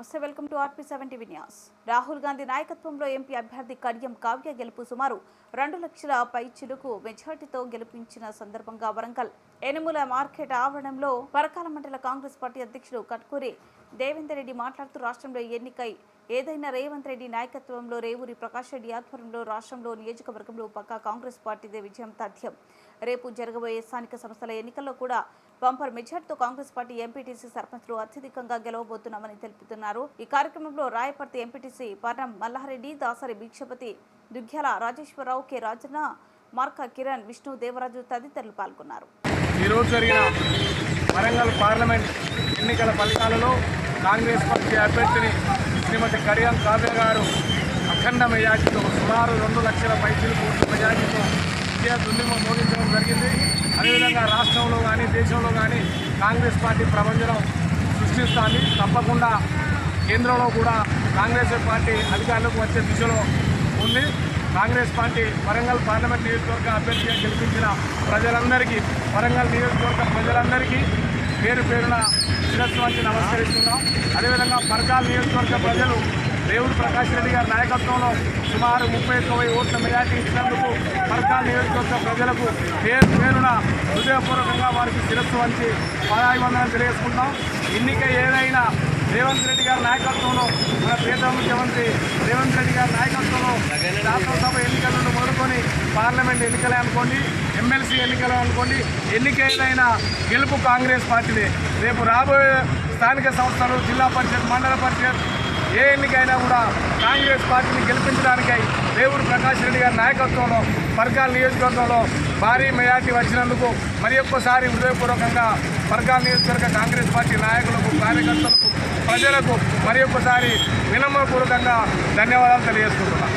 నమస్తే welcome to RP seventy Vinyas Rahul Gandhi నాయకత్వంలో MP అభ్యర్థి కడియం కావ్య గెలుపు సుమారు రెండు లక్షల పై చిలుకు మెజార్టీతో గెలిపించిన సందర్భంగా వరంగల్ ఎనుముల మార్కెట్ ఆవరణంలో పరకాల మండల కాంగ్రెస్ పార్టీ అధ్యక్షుడు కట్కూరి దేవేందర్ రెడ్డి మాట్లాడుతూ రాష్ట్రంలో ఎన్నికై ఏదైనా రేవంత్ రెడ్డి నాయకత్వంలో రేవూరి ప్రకాష్ రెడ్డి ఆధ్వర్యంలో రాష్ట్రంలో నియోజకవర్గంలో పక్కా కాంగ్రెస్ పార్టీదే విజయం తథ్యం రేపు జరగబోయే స్థానిక సంస్థల ఎన్నికల్లో కూడా బంపర్ మెజార్టీతో కాంగ్రెస్ పార్టీ ఎంపీటీసీ సర్పంచ్లు అత్యధికంగా గెలవబోతున్నామని తెలుపుతున్నారు. ఈ కార్యక్రమంలో రాయపర్తి ఎంపీటీసీ పర్ణం మల్లారెడ్డి దాసరి భిక్షపతి దుగ్గ్యాల రాజేశ్వరరావు కె. రాజన్న మార్క కిరణ్ విష్ణు దేవరాజు తదితరులు పాల్గొన్నారు. ఈరోజు జరిగిన వరంగల్ పార్లమెంట్ ఎన్నికల ఫలితాలలో కాంగ్రెస్ పార్టీ అభ్యర్థిని శ్రీమతి కడియం కావ్య గారు అఖండ మెజార్టీతో సుమారు రెండు లక్షల పైసలు కోట్ల మెజార్టీతో విజయ దుండిమ మోగించడం జరిగింది. అదేవిధంగా రాష్ట్రంలో కానీ దేశంలో కానీ కాంగ్రెస్ పార్టీ ప్రపంచం సృష్టిస్తుంది. తప్పకుండా కేంద్రంలో కూడా కాంగ్రెస్ పార్టీ అధికారులకు వచ్చే దిశలో ఉంది. కాంగ్రెస్ పార్టీ వరంగల్ పార్లమెంట్ నియోజకవర్గ అభ్యర్థిగా గెలిపించిన ప్రజలందరికీ వరంగల్ నియోజకవర్గ ప్రజలందరికీ పేరు పేరున శిరస్సు వచ్చి నమస్కరిస్తున్నాం. అదేవిధంగా పరకాల నియోజకవర్గ ప్రజలు రేవుడు ప్రకాష్ రెడ్డి గారి నాయకత్వంలో సుమారు ముప్పై తొమ్మిది ఓట్ల మెజార్టీ ఇచ్చినందుకు పరకాల నియోజకవర్గ ప్రజలకు పేరు పేరున హృదయపూర్వకంగా వారికి శిరస్సు వంచి పాదాభివందనం తెలియజేసుకుంటాం ఎన్నిక ఏదైనా రేవంత్ రెడ్డి గారి నాయకత్వంలో మన పేద ముఖ్యమంత్రి రేవంత్ రెడ్డి గారి నాయకత్వంలో శాసనసభ ఎన్నికల నుండి మొదలుకొని పార్లమెంట్ ఎన్నికలే అనుకోండి ఎమ్మెల్సీ ఎన్నికలు అనుకోండి ఎన్నిక ఏదైనా గెలుపు కాంగ్రెస్ పార్టీదే. రేపు రాబోయే స్థానిక సంస్థలు జిల్లా పరిషత్ మండల పరిషత్ ఏ ఎన్నికైనా కూడా కాంగ్రెస్ పార్టీని గెలిపించడానికై దేవుడు ప్రకాష్ రెడ్డి గారి నాయకత్వంలో పరకాల నియోజకవర్గంలో భారీ మెజార్టీ వచ్చినందుకు మరి ఒక్కసారి హృదయపూర్వకంగా పరకాల నియోజకవర్గ కాంగ్రెస్ పార్టీ నాయకులకు కార్యకర్తలకు ప్రజలకు మరి ఒక్కసారి వినమ్రపూర్వకంగా ధన్యవాదాలు తెలియజేసుకుంటున్నాను.